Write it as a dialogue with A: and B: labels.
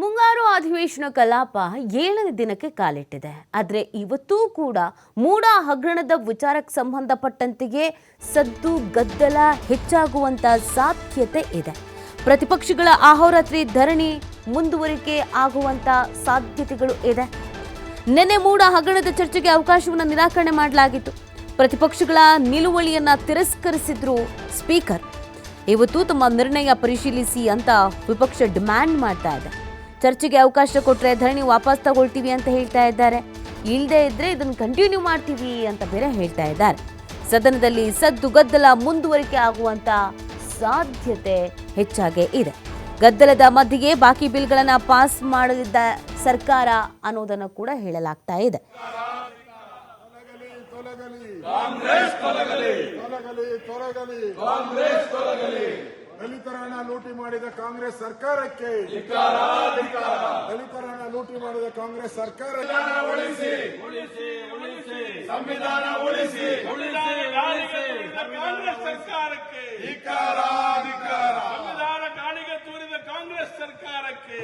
A: ಮುಂಗಾರು ಅಧಿವೇಶನ ಕಲಾಪ ಏಳನೇ ದಿನಕ್ಕೆ ಕಾಲಿಟ್ಟಿದೆ. ಆದರೆ ಇವತ್ತೂ ಕೂಡ ಮೂಡ ಹಗರಣದ ವಿಚಾರಕ್ಕೆ ಸಂಬಂಧಪಟ್ಟಂತೆಯೇ ಸದ್ದು ಗದ್ದಲ ಹೆಚ್ಚಾಗುವಂತ ಸಾಧ್ಯತೆ ಇದೆ. ಪ್ರತಿಪಕ್ಷಗಳ ಆಹೋರಾತ್ರಿ ಧರಣಿ ಮುಂದುವರಿಕೆ ಆಗುವಂತ ಸಾಧ್ಯತೆಗಳು ಇದೆ. ನೆನೆ ಮೂಡ ಹಗರಣದ ಚರ್ಚೆಗೆ ಅವಕಾಶವನ್ನು ನಿರಾಕರಣೆ ಮಾಡಲಾಗಿತ್ತು. ಪ್ರತಿಪಕ್ಷಗಳ ನಿಲುವಳಿಯನ್ನ ತಿರಸ್ಕರಿಸಿದ್ರು ಸ್ಪೀಕರ್. ಇವತ್ತು ತಮ್ಮ ನಿರ್ಣಯ ಪರಿಶೀಲಿಸಿ ಅಂತ ವಿಪಕ್ಷ ಡಿಮ್ಯಾಂಡ್ ಮಾಡ್ತಾ ಇದೆ. ಚರ್ಚೆಗೆ ಅವಕಾಶ ಕೊಟ್ಟರೆ ಧರಣಿ ವಾಪಸ್ ತಗೊಳ್ತೀವಿ ಅಂತ ಹೇಳ್ತಾ ಇದ್ದಾರೆ. ಇಲ್ಲದೆ ಇದ್ರೆ ಇದನ್ನು ಕಂಟಿನ್ಯೂ ಮಾಡ್ತೀವಿ ಅಂತ ಬೇರೆ ಹೇಳ್ತಾ ಇದ್ದಾರೆ. ಸದನದಲ್ಲಿ ಸದ್ದು ಗದ್ದಲ ಮುಂದುವರಿಕೆ ಆಗುವಂತ ಸಾಧ್ಯತೆ ಹೆಚ್ಚಾಗೇ ಇದೆ. ಗದ್ದಲದ ಮಧ್ಯೆಯೇ ಬಾಕಿ ಬಿಲ್ಗಳನ್ನು ಪಾಸ್ ಮಾಡಲಿದ್ದ ಸರ್ಕಾರ ಅನ್ನೋದನ್ನು ಕೂಡ ಹೇಳಲಾಗ್ತಾ ಇದೆ.
B: ಕಾಂಗ್ರೆಸ್ ಲೂಟಿ ಮಾಡಿದ ಕಾಂಗ್ರೆಸ್ ಸರ್ಕಾರಕ್ಕೆ. ದಲಿತರ ಹಣ ಲೂಟಿ ಮಾಡಿದ ಕಾಂಗ್ರೆಸ್ ಸರ್ಕಾರ ಉಳಿಸಿ. ಸಂವಿಧಾನ ಉಳಿಸಿ.
C: ಕಾಂಗ್ರೆಸ್ ಸರ್ಕಾರಕ್ಕೆ. ಸಂವಿಧಾನ ಕಾಣಿಗೆ ತೂರಿದ ಕಾಂಗ್ರೆಸ್ ಸರ್ಕಾರಕ್ಕೆ.